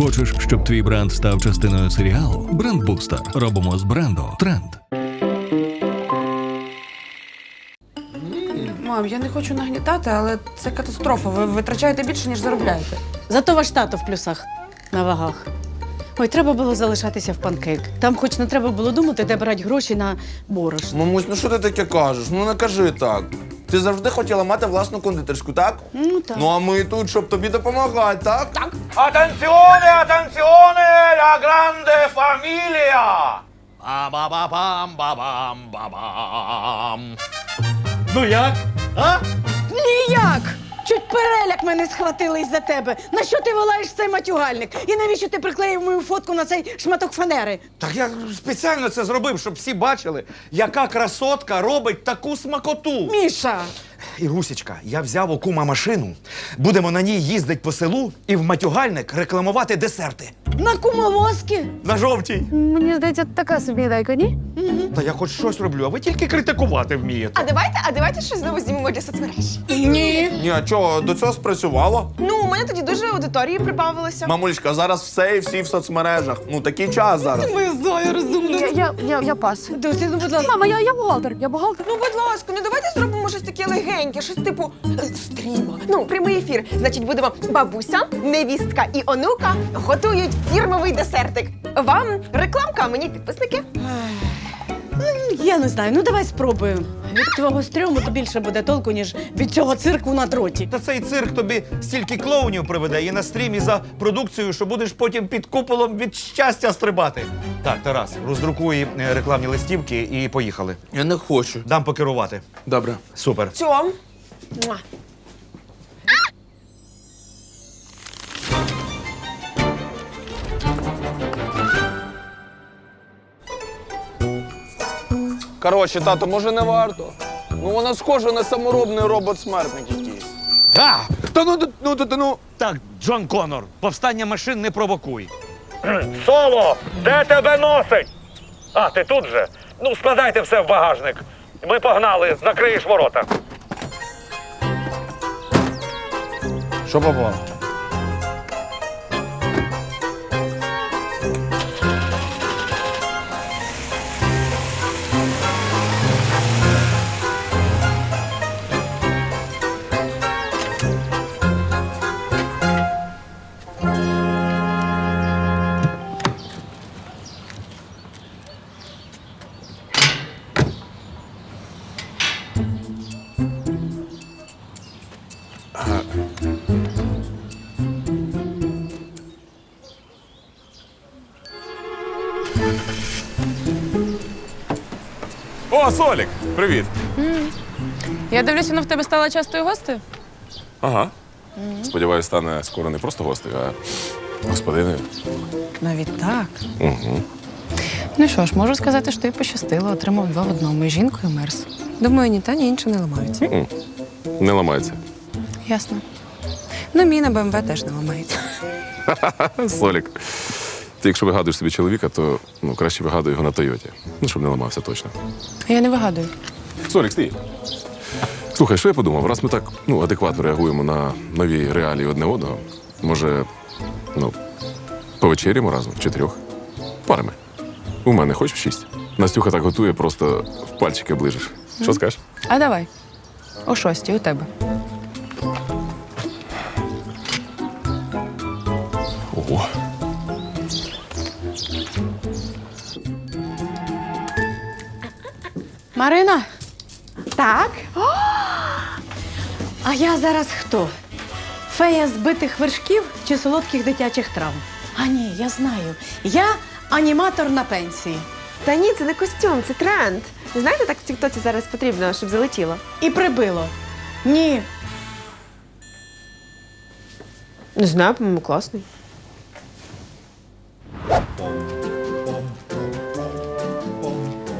Хочеш, щоб твій бренд став частиною серіалу? Брендбустер. Робимо з бренду тренд. Мам, я не хочу нагнітати, але це катастрофа. Ви витрачаєте більше, ніж заробляєте. Зато ваш тато в плюсах на вагах. Ой, треба було залишатися в панкейк. Там хоч не треба було думати, де брати гроші на борошно. Мамусь, ну що ти таке кажеш? Ну не кажи так. Ти завжди хотіла мати власну кондитерську, так? Ну так. Ну а ми тут, щоб тобі допомагати, так? Так. Атенціоне, атенціоне, ля гранде фамілія! Ба-ба-ба-бам, ба-бам, ба-бам. Ну як? А? Ніяк! Чуть переляк мене схватили із-за тебе. На що ти волаєш цей матюгальник? І навіщо ти приклеїв мою фотку на цей шматок фанери? Так я спеціально це зробив, щоб всі бачили, яка красотка робить таку смакоту. Міша! Ірусічка, я взяв у кума машину. Будемо на ній їздити по селу і в матюгальник рекламувати десерти. На кумовозки? На жовтій. Мені здається, така собі ідейка, ні? Та я хоч щось роблю, а ви тільки критикувати вмієте. А давайте, а давайте щось знову знімемо для соцмереж. Ні. Ні, а чого, до цього спрацювало? Ну, у мене тоді дуже аудиторії прибавилося. Мамулечка, зараз все і всі в соцмережах. Ну такий час зараз. Ми Зоя розумна. Я, я, я, я пас. Доці, ну, будь ласка. Мама, я, я бухгалтер, я бухгалтер. Ну, будь ласка, ну давайте зробимо щось таке легеньке, щось типу е, стріма. Ну, прямий ефір. Значить, будемо бабуся, невістка і онука готують фірмовий десертик. Вам рекламка, а мені підписники. Я не знаю, ну давай спробуємо. Від твого стрьому то більше буде толку, ніж від цього цирку на дроті. Та цей цирк тобі стільки клоунів приведе і на стрімі за продукцією, що будеш потім під куполом від щастя стрибати. Так, Тарас, роздрукуй е, рекламні листівки і поїхали. Я не хочу. Дам покерувати. Добре. Супер. Цьом. Муа. Коротше, тато, може не варто. Ну вона схожа на саморобний робот-смертник якийсь. А! Та ну, ну, ну, ну. Так, Джон Конор, повстання машин не провокуй. Соло, де тебе носить? А, ти тут же? Ну, складайте все в багажник. Ми погнали, закриєш ворота. Що попало? О, Солік! Привіт! Я дивлюся, вона в тебе стала частою гостею. Ага. Сподіваюсь, стане скоро не просто гостею, а господиною. Навіть так. Угу. Ну що ж, можу сказати, що тобі пощастило, отримав два в одному і жінку, і мерс. Думаю, ні та, ні інше не ламаються. Не ламається. Ясно. Ну, мій на БМВ теж не ламається. Солік. Ти якщо вигадуєш собі чоловіка, то ну, краще вигадуй його на Тойоті. Ну, щоб не ламався точно. Я не вигадую. Солік, стій. Слухай, що я подумав? Раз ми так ну, адекватно реагуємо на нові реалії одне одного, може, ну, повечеряємо разом в чотирьох? Парами. У мене хоч в шість. Настюха так готує, просто в пальчики оближеш. Що скажеш? А давай. О шостій у тебе. Марина? Так? А я зараз хто? Фея збитих вершків чи солодких дитячих травм? А ні, я знаю. Я аніматор на пенсії. Та ні, це не костюм, це тренд. Знаєте, так в тіктоці зараз потрібно, щоб залетіло. І прибило. Ні. Не знаю, по-моєму, класний.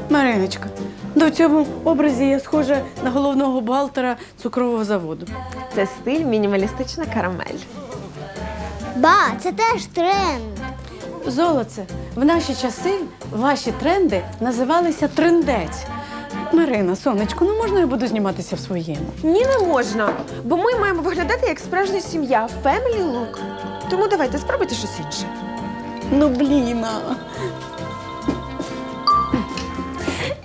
Мариночка, до цьому образі я схожа на головного бухгалтера цукрового заводу. Це стиль мінімалістична карамель. Ба, це теж тренд. Золоце, в наші часи ваші тренди називалися трендець. Марина, сонечко, ну можна я буду зніматися в своєму? Ні, не можна, бо ми маємо виглядати як справжня сім'я. Family look. Тому давайте спробуйте щось інше. Ну блін.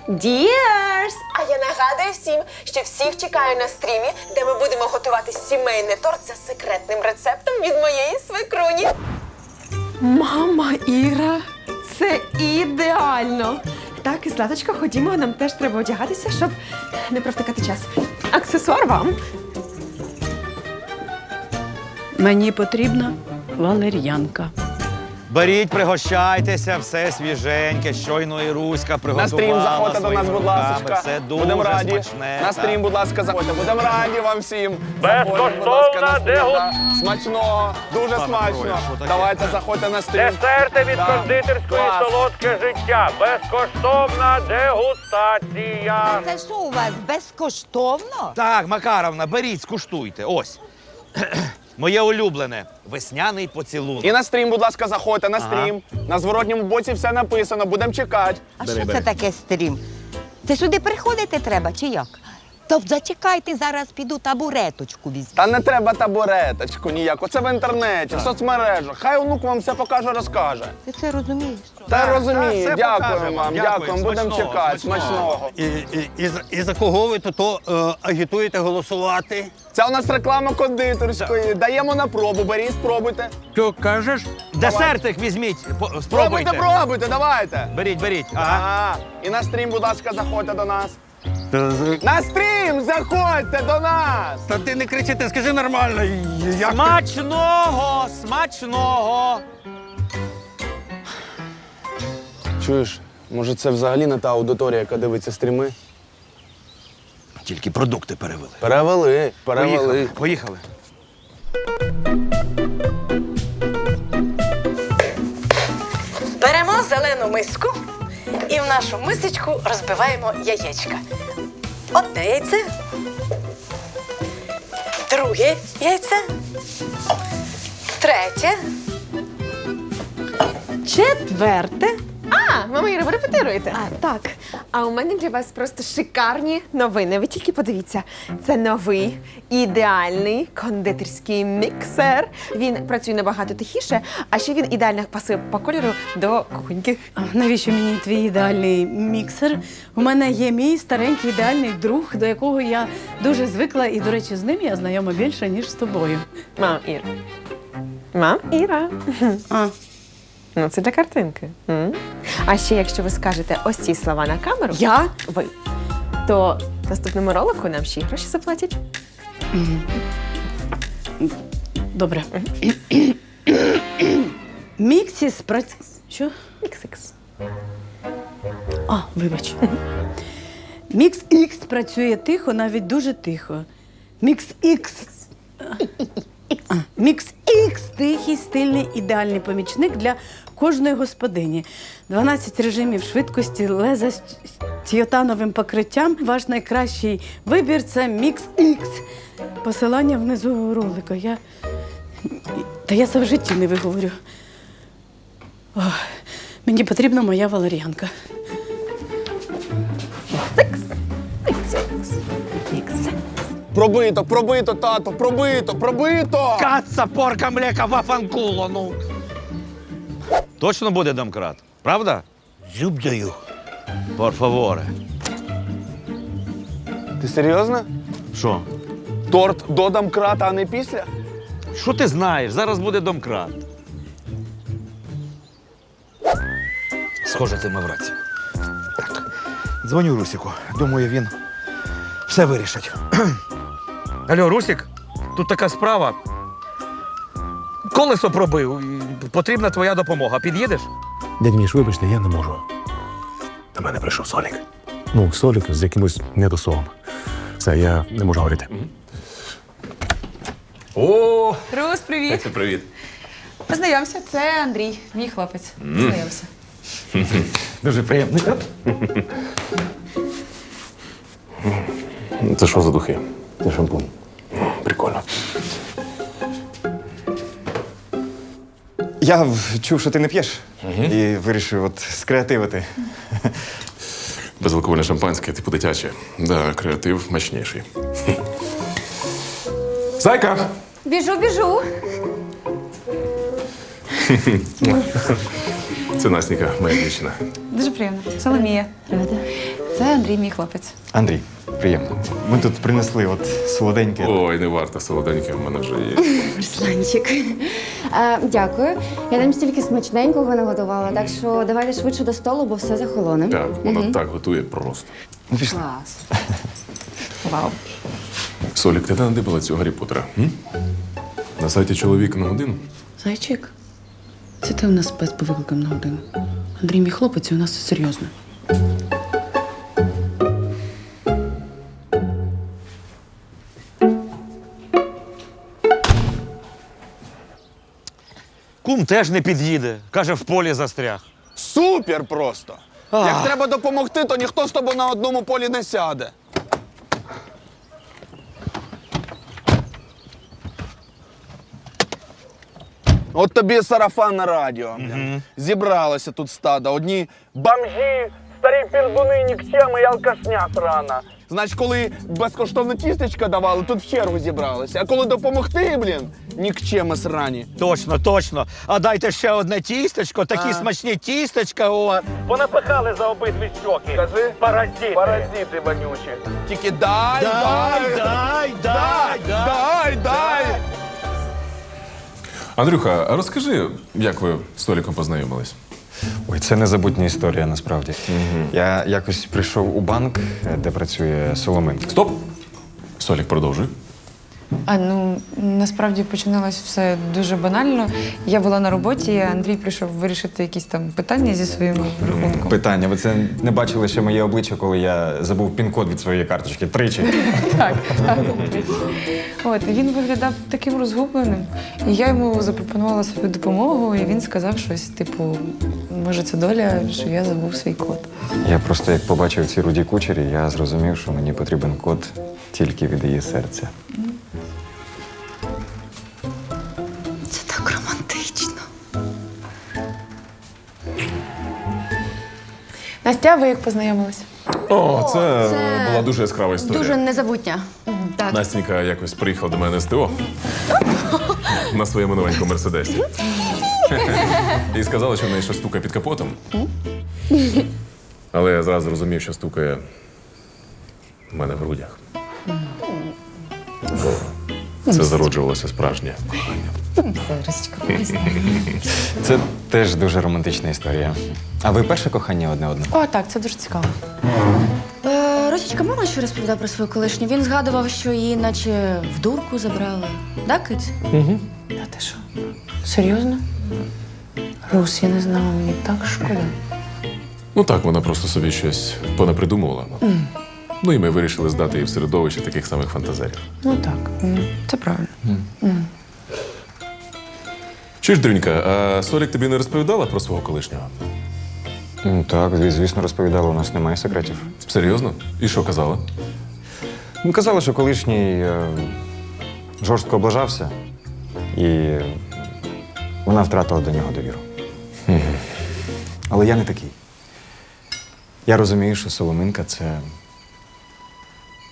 А. А я нагадую всім, що всіх чекаю на стрімі, де ми будемо готувати сімейний торт за секретним рецептом від моєї свекруні. Мама Іра, це ідеально. Так, і Златочка, ходімо, нам теж треба одягатися, щоб не провтикати час. Аксесуар вам. Мені потрібна валер'янка. Беріть, пригощайтеся, все свіженьке, щойно і Руська приготувала. На стрім заходьте до своїми нас, будь руками. ласка. Все дуже Будемо раді. смачне. На стрім, будь ласка, заходьте. Будемо раді вам всім. Безкоштовна Заходьте, будь ласка, на стрім, дегу- да. Смачного, дуже смачно. Що таке? Давайте заходьте на стрім. Десерти від Да. кондитерської Клас. солодке життя. Безкоштовна дегустація. Це що у вас безкоштовно? Так, Макаровна, беріть, скуштуйте. Ось. Моє улюблене весняний поцілунок. І на стрім, будь ласка, заходьте на стрім. На зворотньому боці все написано, будемо чекати. А що це таке стрім? Це сюди приходити треба чи як? То зачекайте, зараз піду табуреточку візьму. Та не треба табуреточку ніяку. Це в інтернеті, в соцмережах. Хай онук вам все покаже, розкаже. Ти це розумієш? Та Так, розумію, дякую вам, Дякую, дякую. Будемо чекати. смачного. Смачного. І, і, і, за- і за кого ви то, то е, агітуєте голосувати? Це у нас реклама кондитерської. Даємо на пробу, беріть, спробуйте. Що кажеш? Десертик візьміть, по- Пробуйте, спробуйте. пробуйте, давайте. Беріть, беріть. Ага. Ага. І на стрім, будь ласка, заходьте до нас. На стрім заходьте до нас! та ти не кричи, ти скажи нормально. Як... Смачного, смачного. Чуєш, може це взагалі не та аудиторія, яка дивиться стріми? Тільки продукти перевели. Перевели, перевели. Поїхали. Поїхали. Беремо зелену миску і в нашу мисочку розбиваємо яєчка. Одне яйце. Друге яйце. Третє. Четверте. А, мама Іра, ви репетируєте? А, так. А у мене для вас просто шикарні новини. Ви тільки подивіться. Це новий ідеальний кондитерський міксер. Він працює набагато тихіше, а ще він ідеально пасує по кольору до кухоньки. А навіщо мені твій ідеальний міксер? У мене є мій старенький ідеальний друг, до якого я дуже звикла, і, до речі, з ним я знайома більше, ніж з тобою. Мам Іра. Мам Іра. А, Ну, це для картинки. М? А ще, якщо ви скажете ось ці слова на камеру, я? ви, то в наступному ролику нам ще й гроші заплатять. Добре. Міксіс прац... Що? Ікс-ікс. А, вибач. Мікс Ікс працює тихо, навіть дуже тихо. Мікс Ікс. Мікс Ікс тихий, стильний, ідеальний помічник для кожної господині. 12 режимів швидкості, леза з тіотановим покриттям. Ваш найкращий вибір це Мікс Ікс. Посилання внизу ролика. Я... Та я це в житті не виговорю. Ох, мені потрібна моя валеріанка. Пробито, пробито, тато, пробито, пробито! Каца, порка, млека, вафанкуло, ну. Точно буде домкрат, правда? Зуб даю. Por favore. Ти серйозно? Що? Торт до домкрата, а не після? Що ти знаєш? Зараз буде домкрат. Схоже, ти мав рацію. Так. Дзвоню Русіку. Думаю, він все вирішить. Алло, Русік, тут така справа. Колесо пробив. і Потрібна твоя допомога. Під'їдеш? Дядь Міш, вибачте, я не можу. До мене прийшов Солік. Ну, Солік з якимось недосовом. Все, я не можу говорити. О! Рус, привіт. Це привіт. Познайомся, це Андрій, мій хлопець. Познайомся. Дуже приємно. Це що за духи? Це шампунь. Прикольно. Я в- чув, що ти не п'єш, і вирішив от скреативити. Безалкогольне шампанське, типу дитяче. Да, креатив мощніший. Зайка! Біжу, біжу. Це Настіка, моя дівчина. Дуже приємно. Соломія. Це Андрій, мій хлопець. Андрій, приємно. Ми тут принесли от солоденьке. Ой, не варто солоденьке, в мене вже є. Русланчик. Е, дякую. Я нам стільки смачненького наготувала, так що давайте швидше до столу, бо все захолоне. Так, вона так готує просто. Ну, пішли. Клас. Вау. Солік, ти де надибала цього Гаррі Поттера? М? На сайті чоловік на годину? Зайчик, це ти у нас спец по викликам на годину. Андрій мій хлопець, і у нас все серйозно. Кум теж не під'їде. Каже, в полі застряг. Супер просто! Як треба допомогти, то ніхто з тобою на одному полі не сяде. От тобі сарафан на радіо. блін. Зібралося тут стадо. Одні бомжі, старі пірдуни, нікчеми і алкашня срана. Значить, коли безкоштовне тістечко давали, тут в чергу зібралися. А коли допомогти, блін, нікчеми срані. Точно, точно. А дайте ще одне тістечко, такі А. смачні тістечка. О. Понапихали за обидві щоки. Кажи, Паразити. паразити вонючі. Тільки дай, Дай, дай, дай, дай, дай, дай. Андрюха, а розкажи, як ви з Толіком познайомились? Ой, це незабутня історія насправді. Я якось прийшов у банк, е, де працює Соломин. Стоп! Солік, продовжуй. А ну насправді починалось все дуже банально. Я була на роботі, і Андрій прийшов вирішити якісь там питання зі своїм рахунком. Питання. Ви це не бачили ще моє обличчя, коли я забув пін-код від своєї карточки тричі. Так. От і він виглядав таким розгубленим. І я йому запропонувала свою допомогу, і він сказав щось, типу, може, це доля, що я забув свій код. Я просто як побачив ці руді кучері, я зрозумів, що мені потрібен код тільки від її серця. Настя, ви як познайомилися? О, це, була дуже яскрава історія. Дуже незабутня. Так. Настенька якось приїхала до мене з ТО на своєму новенькому мерседесі. І сказала, що в неї ще стукає під капотом. Але я зразу зрозумів, що стукає в мене в грудях. Бо це зароджувалося справжнє. кохання. Це теж дуже романтична історія. А ви перше кохання одне одного? О, так, це дуже цікаво. Е, Росічка, мама що розповідав про свою колишню. Він згадував, що її наче в дурку забрали. Да, Киць? А ти що? Серйозно? Рус, я не знала, мені так шкода. Ну так, вона просто собі щось понапридумувала. Ну і ми вирішили здати її в середовище таких самих фантазерів. Ну так, м, це правильно. Чуєш, Дрюнька, а Солік тобі не розповідала про свого колишнього? Ну, так, зві- звісно, розповідала, у нас немає секретів. Серйозно? І що казала? Ну, казала, що колишній е, жорстко облажався, і вона втратила до нього довіру. Але я не такий. Я розумію, що Соломинка це.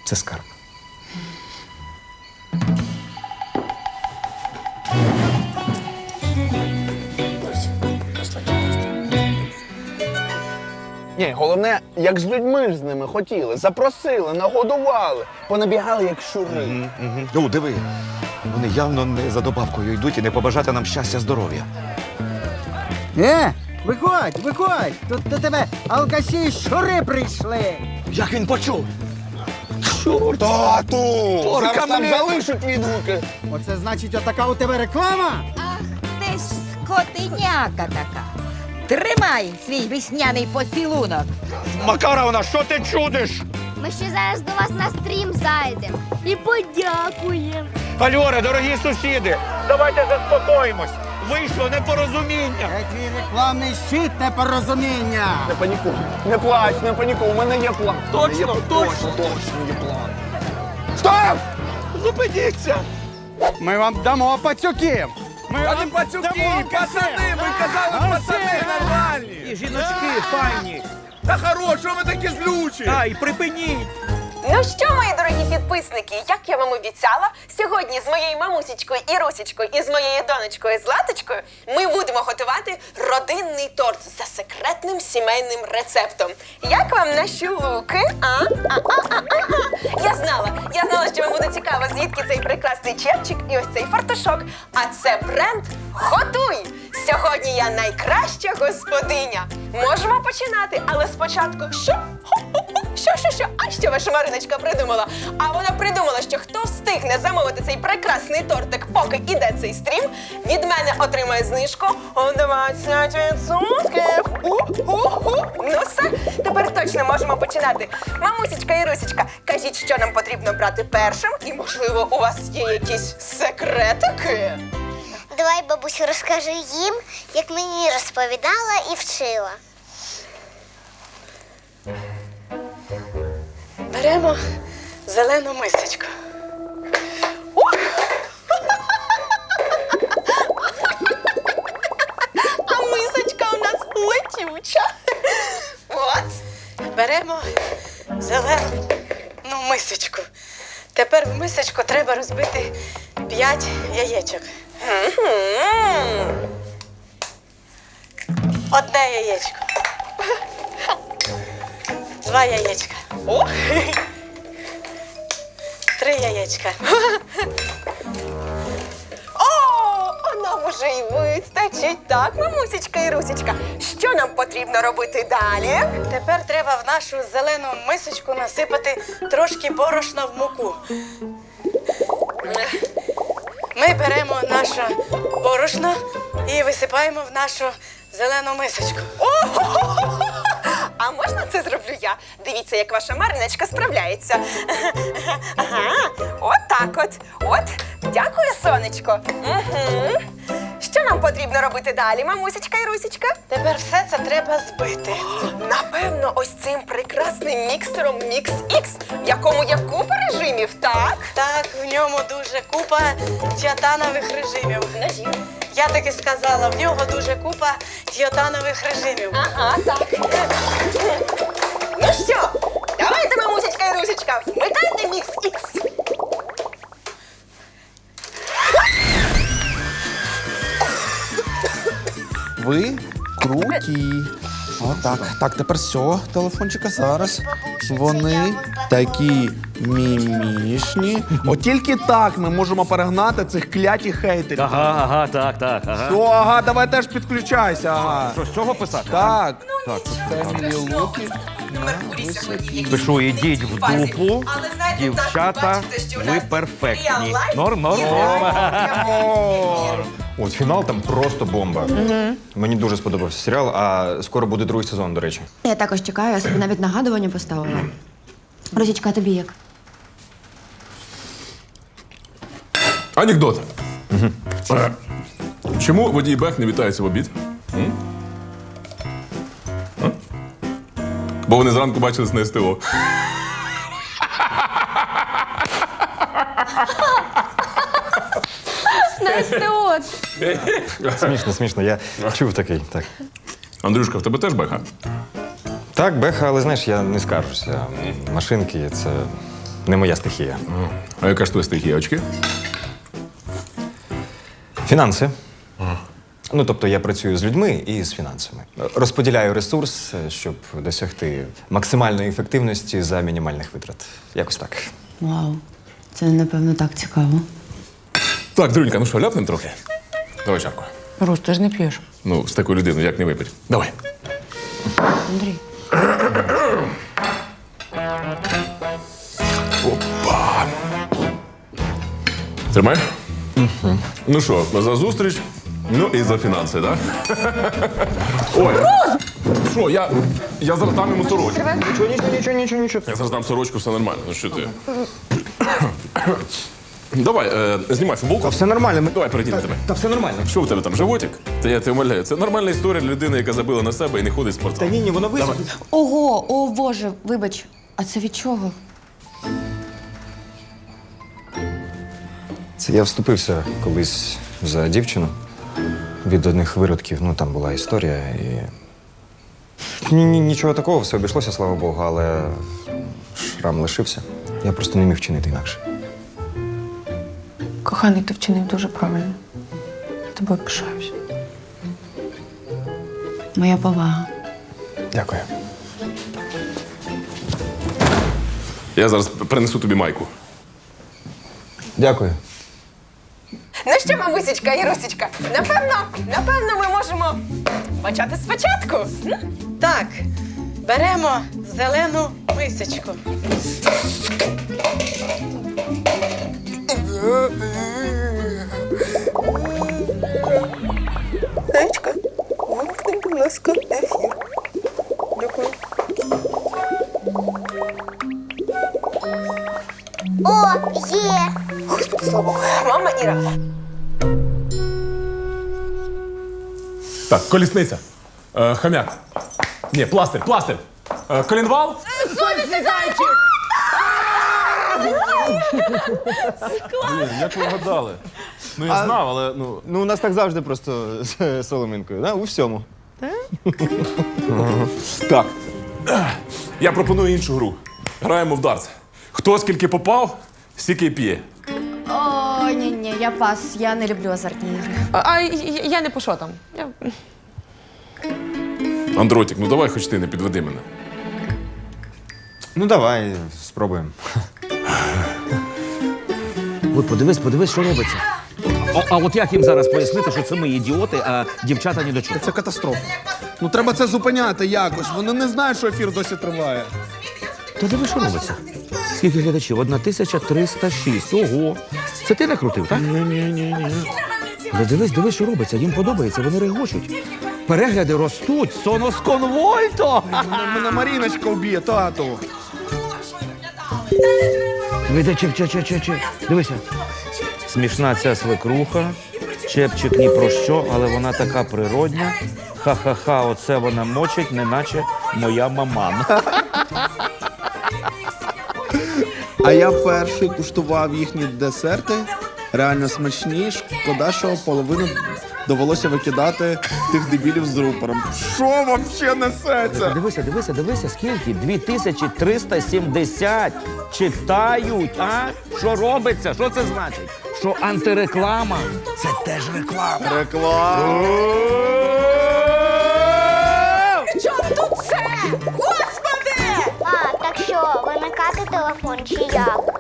Це скарб. Ні, головне, як з людьми ж з ними хотіли, запросили, нагодували, понабігали як щури. Ну, диви. Вони явно не за добавкою йдуть і не побажати нам щастя, здоров'я. Е, виходь, виходь! Тут до тебе алкаші і щури прийшли. Як він почув? Тату! Порка Зараз там залишуть відгуки. Оце значить, отака у тебе реклама? Ах, ти ж скотиняка така. Тримай свій весняний поцілунок. Макаровна, що ти чудиш? Ми ще зараз до вас на стрім зайдемо і подякуємо. Альоре, дорогі сусіди, давайте заспокоїмось. Вийшло непорозуміння. Це твій рекламний щит непорозуміння. Не панікуй, не плач, не панікуй, у мене є план. Мене є, Точно, точно, точно є план. Стоп! Зупиніться! Ми вам дамо пацюків. Ми А не пацюки, пацани, ви казали, пацани нормальні. І жіночки файні. Та хороші, ви такі злючі. Ай, припиніть! Ну що, мої дорогі підписники, як я вам обіцяла, сьогодні з моєю мамусечкою і Русічкою і з моєю донечкою Златочкою ми будемо готувати родинний торт за секретним сімейним рецептом. Як вам наші луки? А? А, а, а, а, а. Я знала, я знала, що вам буде цікаво, звідки цей прекрасний чепчик і ось цей фартушок. А це бренд Готуй! Сьогодні я найкраща господиня. Можемо починати, але спочатку що? Хо-хо-хо. Що, що, що? А що ваша Мариночка придумала? А вона придумала, що хто встигне замовити цей прекрасний тортик, поки іде цей стрім, від мене отримає знижку у 20%. У-ху-ху. Ну все, тепер точно можемо починати. Мамусечка і Русічка, кажіть, що нам потрібно брати першим, і можливо, у вас є якісь секретики. Давай, бабусю, розкажи їм, як мені розповідала і вчила. Беремо зелену мисочку. А мисочка у нас летюча. От. Беремо зелену ну, мисочку. Тепер в мисочку треба розбити 5 яєчок. Одне яєчко. Два яєчка. О! Три яєчка. О, нам уже й вистачить. Так, мамусечка і Русічка. Що нам потрібно робити далі? Тепер треба в нашу зелену мисочку насипати трошки борошна в муку. Ми беремо наше борошно і висипаємо в нашу зелену мисочку. А можна це зроблю я? Дивіться, як ваша Мариночка справляється. Ага, от так от. От. Дякую, сонечко. Угу. Що нам потрібно робити далі, мамусечка і Русічка? Тепер все це треба збити. Напевно, ось цим прекрасним міксером Mix X, в якому є купа режимів, так? Так, в ньому дуже купа тіатанових режимів. Ножів. Я таки сказала, в нього дуже купа тіотанових режимів. Ага, так. Ну що, давайте, мамусечка і русечка, вмикайте мікс X. Ви круті. Отак. Так, тепер все, телефончика зараз. Вони такі мімішні. От тільки так ми можемо перегнати цих клятіх хейтерів. Ага, ага, так, так, ага. О, ага, давай теж підключайся. Ага. Що, з цього писати? Так. Так, Це мої луки. Якийсь Пишу, ідіть в дупу. Але знаєте, Дівчата, так, бачите, що у ви нас перфектні. реал-лайф Норм, норм, норм. От фінал там просто бомба. Мені дуже сподобався серіал, а скоро буде другий сезон, до речі. Я також чекаю, я собі навіть нагадування поставила. Росічка, а тобі як? Анекдот. Е, Чому водій Бех не вітається в обід? М? А? Бо вони зранку бачились на СТО. Смішно, смішно. Я чув такий. Так. Андрюшка, в тебе теж Беха? Так, беха, але знаєш, я не скаржуся. Машинки це не моя стихія. А яка ж твоя стихія очки? Фінанси. Ну, тобто я працюю з людьми і з фінансами. Розподіляю ресурс, е, щоб досягти максимальної ефективності за мінімальних витрат. Якось так. Вау, це напевно так цікаво. Так, Дрюнька, ну що, ляпнем трохи? Давай чарку. Рус, ти ж не п'єш. Ну, з такою людиною як не випить. Давай. Андрій. Опа. Тримай. Ну що, за зустріч. Ну і за фінанси, так? Ой. Що, я. Я зараз дам йому сорочку. Нічого, нічого, нічого, нічого, нічого. Я зараз дам сорочку, все нормально. Ну що ти? Давай, е, знімай футболку. Та все нормально. Ми... Давай перейди на тебе. Та все нормально. Що в тебе там, животик? Та я тебе умоляю. Це нормальна історія для людини, яка забила на себе і не ходить в Та спортзал. ні, ні, воно висить. Ого, о Боже, вибач. А це від чого? Це я вступився колись за дівчину від одних виродків. Ну, там була історія і. Ні, ні, нічого такого, все обійшлося, слава Богу, але шрам лишився. Я просто не міг вчинити інакше. Коханий, ти вчинив дуже правильно. Я тобою пишаюсь. Моя повага. Дякую. Я зараз принесу тобі майку. Дякую. Ну що, бабусечка і Русечка, напевно, напевно, ми можемо почати спочатку. Так, беремо зелену мисочку. Колісниця. Е, хам'як. Ні, пластир, пластир. Е, колінвал. Сонячний зайчик! Блін, як ви гадали? Ну я знав, але ну. Ну, у нас так завжди просто з соломинкою, да? у всьому. Так. Я пропоную іншу гру. Граємо в дартс. Хто скільки попав, стільки й п'є. О, ні, ні, я пас. Я не люблю азартні ігри. А, а я я не по що там. Я... Андротик, ну давай хоч ти не підведи мене. Ну, давай, спробуємо. От подивись, подивись, що робиться. О, а от як їм зараз пояснити, що це ми ідіоти, а дівчата ні до чого? Це катастрофа. Ну треба це зупиняти якось. Вони не знають, що ефір досі триває. То диви, що робиться? Скільки глядачів? 1306. Ого. Це ти накрутив, так? Ні, ні, ні, дивись, дивись, що робиться. Їм подобається, вони регочуть. Перегляди ростуть, сонос конвольто! Мене Маріночка вб'є, тату. Види, чеп, чеп, чеп, чеп, чеп. Дивися. Смішна ця свекруха. Чепчик ні про що, але вона така природня. Ха-ха-ха, оце вона мочить, неначе моя маман. А я перший куштував їхні десерти. Реально смачні. Шкода, що половину довелося викидати тих дебілів з рупором. Що вообще несеться? Дивися, дивися, дивися, скільки? 2370 читають, а? Що робиться? Що це значить? Що антиреклама це теж реклама. Реклама. Чому тут це? Господи! А, так що, вимикати телефон чи як?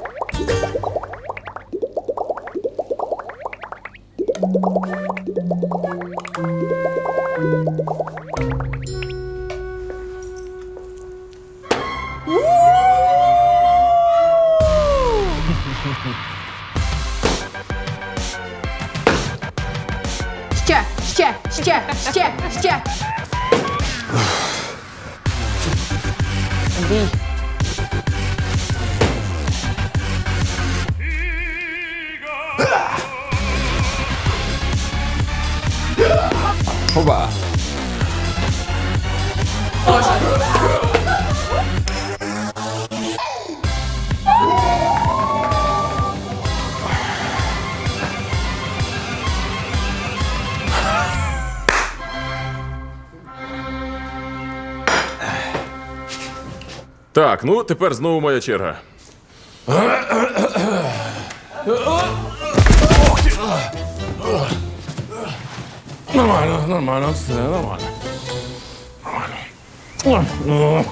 Ще, ще, ще, ще, ще. Андрій, Хоба. Так, ну тепер знову моя черга. Нормально, нормально, все нормально. Нормально.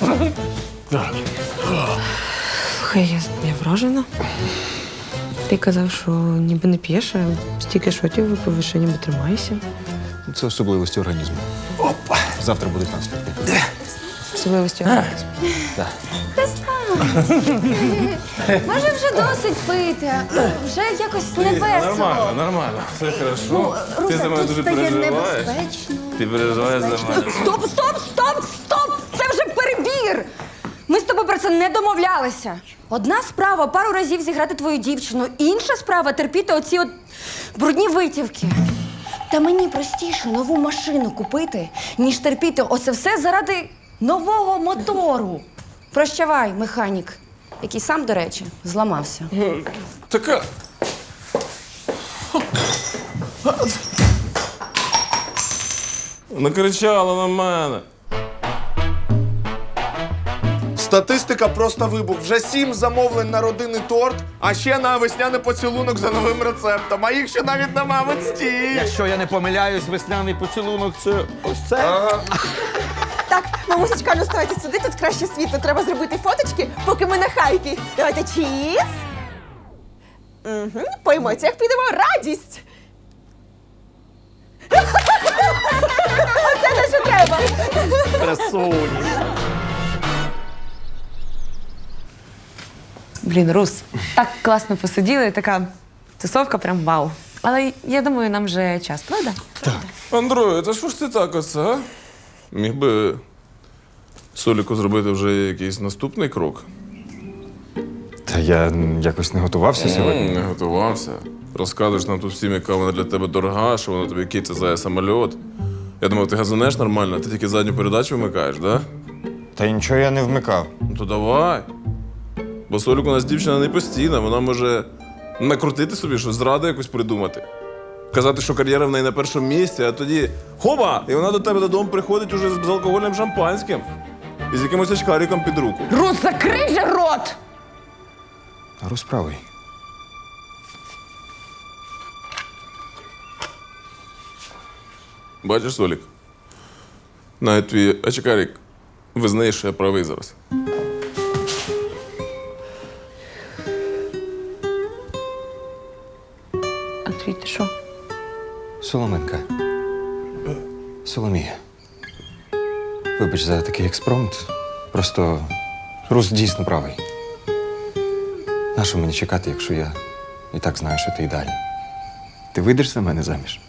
Так. слухай, я, я вражена. Ти казав, що ніби не п'єш, а стільки шотів випив, і що ніби тримаєшся. Це особливості організму. Опа! Завтра будуть наслідки. Особливості організму. Може вже досить пити. Вже якось не весело. нормально, все хорошо. Ну, Руся, тут стає небезпечно. Ти переживаєш за мене. Стоп, стоп, стоп, стоп! Це вже перебір! Ми з тобою про це не домовлялися. Одна справа пару разів зіграти твою дівчину, інша справа терпіти оці от брудні витівки. Та мені простіше нову машину купити, ніж терпіти оце все заради нового мотору. Прощавай, механік, який сам, до речі, зламався. Така. Накричала на мене. Статистика просто вибух. Вже сім замовлень на родинний торт, а ще на весняний поцілунок за новим рецептом. А їх ще навіть нема в інсті. Якщо я не помиляюсь, весняний поцілунок це ось це. Ага. Так, мамусечка, ну ставайте сюди, тут краще світло. Треба зробити фоточки, поки ми на хайпі. Давайте чіз. Угу. По емоціях підемо радість. Оце те, що треба. Красуні. Блін, Рус, так класно посиділи, така тусовка прям вау. Але я думаю, нам вже час, правда? Андрою, та що ж ти так оце, а? Міг би Соліку зробити вже якийсь наступний крок. Та я якось не готувався сьогодні. М, Не готувався. Розказуєш нам тут всім, яка вона для тебе дорога, що вона тобі киця за самольот. Я думав, ти газанеш нормально, ти тільки задню передачу вмикаєш, да? Та нічого я не вмикав. Ну то давай. Бо Солік у нас дівчина не постійна, вона може накрутити собі щось, зраду якусь придумати. Казати, що кар'єра в неї на першому місці, а тоді хоба! І вона до тебе додому приходить уже з алкогольним шампанським і з якимось очкариком під руку. Рус, закрий же рот! Розправий. Бачиш, Солік? Навіть твій очкарик визнає, що я правий зараз. Андрій, ти що? Соломенка. Соломія. Вибач за такий експромт. Просто Рус дійсно правий. Нащо мені чекати, якщо я і так знаю, що ти ідеальний? Ти вийдеш за мене заміж?